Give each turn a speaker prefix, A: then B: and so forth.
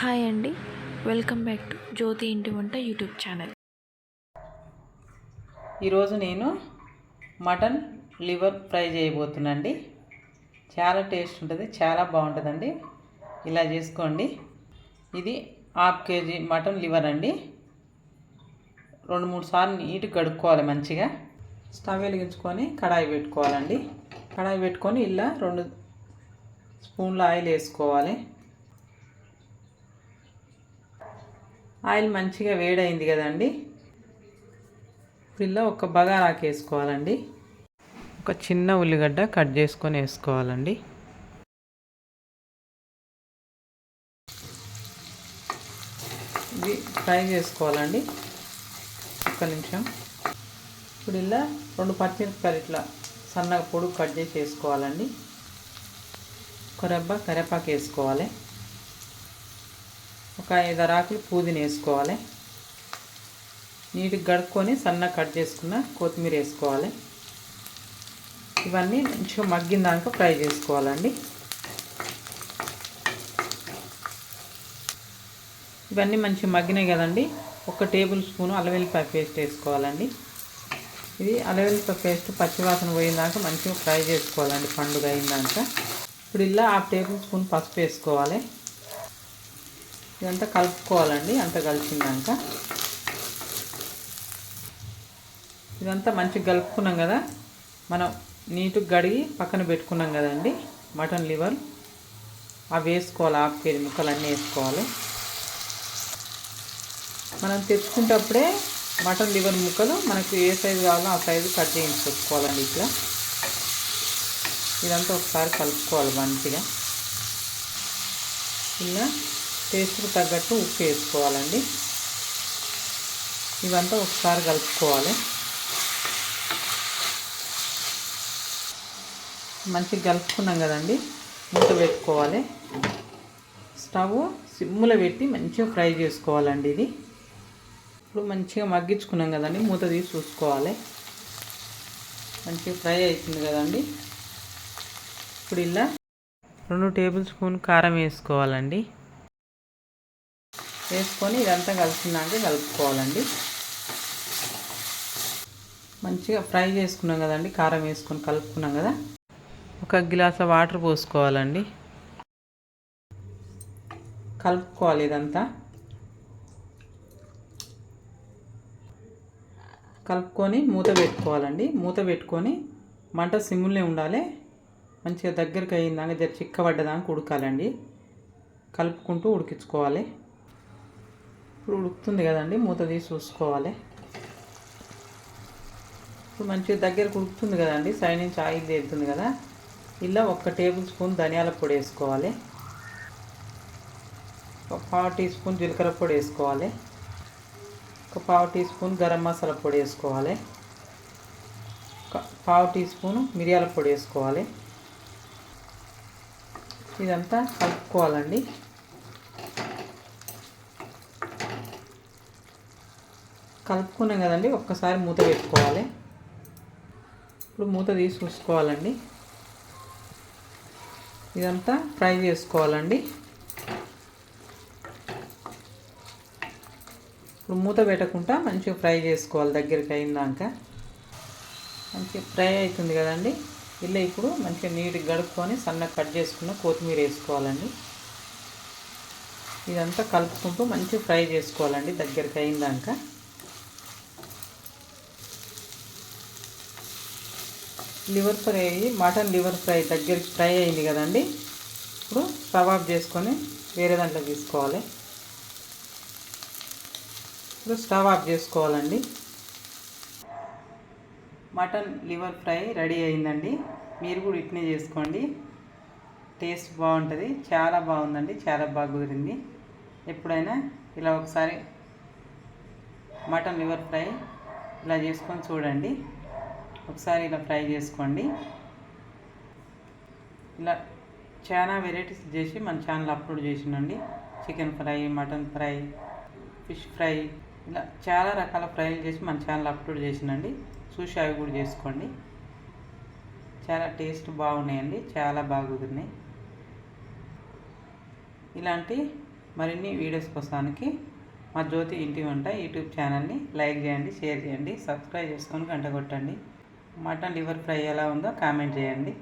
A: Hi అండి. Welcome back to జ్యోతి ఇంటి వంట యూట్యూబ్ ఛానల్.
B: ఈరోజు నేను మటన్ లివర్ ఫ్రై చేయబోతున్నాండి చాలా టేస్ట్ ఉంటుంది చాలా బాగుంటుందండి. ఇలా చేసుకోండి. ఇది హాఫ్ కేజీ మటన్ లివర్ అండి. రెండు మూడు సార్లు నీట్గా కడుక్కోవాలి మంచిగా. స్టవ్ వెలిగించుకొని కడాయి పెట్టుకోవాలండి. కడాయి పెట్టుకొని ఇలా రెండు స్పూన్ల ఆయిల్ వేసుకోవాలి. ఆయిల్ మంచిగా వేడైంది కదండి. ఇప్పుడు ఒక బగారాకు వేసుకోవాలండి. ఒక చిన్న ఉల్లిగడ్డ కట్ చేసుకొని వేసుకోవాలండి. ఇది ఫ్రై చేసుకోవాలండి. ఒక్క నిమిషం. ఇప్పుడు ఇలా రెండు పచ్చిమిరపకాయలు ఇట్లా సన్నగా పొడుగు కట్ చేసి వేసుకోవాలండి. ఒక రెబ్బ కరివేపాకు వేసుకోవాలి. ఒక ఐదు ఆకులు పుదీన వేసుకోవాలి. నీటికి గడుక్కొని సన్నగా కట్ చేసుకున్న కొత్తిమీర వేసుకోవాలి. ఇవన్నీ మంచిగా మగ్గిన దాకా ఫ్రై చేసుకోవాలండి. ఇవన్నీ మంచిగా మగ్గినాయి కదండి. ఒక టేబుల్ స్పూన్ అల్లవెల్లిపాయ పేస్ట్ వేసుకోవాలండి. ఇది అల్లవెల్లిపాయ పేస్ట్ పచ్చివాసన పోయిందాక మంచిగా ఫ్రై చేసుకోవాలండి. పండుగ అయిందాక ఇప్పుడు ఇలా హాఫ్ టేబుల్ స్పూన్ పసుపు వేసుకోవాలి. ఇదంతా కలుపుకోవాలండి అంత కలిసిందాక. ఇదంతా మంచిగా కలుపుకున్నాం కదా మనం నీటుగా గడిగి పక్కన పెట్టుకున్నాం కదండి మటన్ లివర్. అవి వేసుకోవాలి హాఫ్ కేజీ ముక్కలు అన్నీ వేసుకోవాలి. మనం తెచ్చుకుంటప్పుడే మటన్ లివర్ ముక్కలు మనకు ఏ సైజు కావాలో ఆ సైజు కట్ చేయించి పెట్టుకోవాలండి ఇట్లా. ఇదంతా ఒకసారి కలుపుకోవాలి మంచిగా. ఇలా టేస్ట్కి తగ్గట్టు ఉప్పు వేసుకోవాలండి. ఇవంతా ఒకసారి కలుపుకోవాలి. మంచిగా కలుపుకున్నాం కదండి. మూత పెట్టుకోవాలి. స్టవ్ సిమ్ములో పెట్టి మంచిగా ఫ్రై చేసుకోవాలండి ఇది. ఇప్పుడు మంచిగా మగ్గించుకున్నాం కదండి. మూత తీసి చూసుకోవాలి. మంచిగా ఫ్రై అవుతుంది కదండి. ఇప్పుడు ఇలా రెండు టేబుల్ స్పూన్ కారం వేసుకోవాలండి. వేసుకొని ఇదంతా కలిసినాక కలుపుకోవాలండి. మంచిగా ఫ్రై చేసుకున్నాం కదండి కారం వేసుకొని కలుపుకున్నాం కదా. ఒక గ్లాస్ వాటర్ పోసుకోవాలండి. కలుపుకోవాలి ఇదంతా. కలుపుకొని మూత పెట్టుకోవాలండి. మూత పెట్టుకొని మంట సిమ్ములే ఉండాలి. మంచిగా దగ్గరికి అయిందాక జర చిక్కబడ్డదాకా ఉడకాలండి. కలుపుకుంటూ ఉడికించుకోవాలి. ఇప్పుడు ఉడుకుతుంది కదండి మూత తీసి చూసుకోవాలి. ఇప్పుడు మంచిగా దగ్గరకు ఉడుకుతుంది కదండి సైడ్ నుంచి ఆయిల్ తేలుతుంది కదా. ఇలా ఒక్క టేబుల్ స్పూన్ ధనియాల పొడి వేసుకోవాలి. ఒక పావు టీ స్పూన్ జీలకర్ర పొడి వేసుకోవాలి. ఒక పావు టీ స్పూన్ గరం మసాలా పొడి వేసుకోవాలి. ఒక పావు టీ స్పూన్ మిరియాల పొడి వేసుకోవాలి. ఇదంతా కలుపుకోవాలండి. కలుపుకున్నాం కదండి ఒక్కసారి మూత పెట్టుకోవాలి. ఇప్పుడు మూత తీసి చూసుకోవాలండి. ఇదంతా ఫ్రై చేసుకోవాలండి. ఇప్పుడు మూత పెట్టకుండా మంచిగా ఫ్రై చేసుకోవాలి దగ్గరికి అయిందాక మంచిగా ఫ్రై అవుతుంది కదండి. ఇలా ఇప్పుడు మంచిగా నీట్గా గడుపుకొని సన్నగా కట్ చేసుకున్న కొత్తిమీర వేసుకోవాలండి. ఇదంతా కలుపుకుంటూ మంచిగా ఫ్రై చేసుకోవాలండి దగ్గరికి అయిందాక లివర్ ఫ్రై అయ్యి మటన్ లివర్ ఫ్రై దగ్గరికి ఫ్రై అయింది కదండి. ఇప్పుడు స్టవ్ ఆఫ్ చేసుకొని వేరే దాంట్లో తీసుకోవాలి. ఇప్పుడు స్టవ్ ఆఫ్ చేసుకోవాలండి. మటన్ లివర్ ఫ్రై రెడీ అయిందండి. మీరు కూడా ఇట్నే చేసుకోండి. టేస్ట్ బాగుంటుంది చాలా బాగుందండి చాలా బాగా కుదిరింది. ఎప్పుడైనా ఇలా ఒకసారి మటన్ లివర్ ఫ్రై ఇలా చేసుకొని చూడండి. ఒకసారి ఇలా ఫ్రై చేసుకోండి. ఇలా చాలా వెరైటీస్ చేసి మన channel upload చేసిండండి chicken fry mutton fry fish fry ఇలా చాలా రకాల ఫ్రైలు చేసి మన ఛానల్ అప్లోడ్ చేసినండి. చూసి అవి కూడా చేసుకోండి. చాలా టేస్ట్ బాగున్నాయండి. చాలా బాగున్నాయి ఇలాంటి మరిన్ని వీడియోస్ కోసానికి మా జ్యోతి ఇంటి వంట యూట్యూబ్ ఛానల్ని లైక్ చేయండి షేర్ చేయండి సబ్స్క్రైబ్ చేసుకొని గంట కొట్టండి. మటన్ లివర్ ఫ్రై ఎలా ఉందో కామెంట్ చేయండి.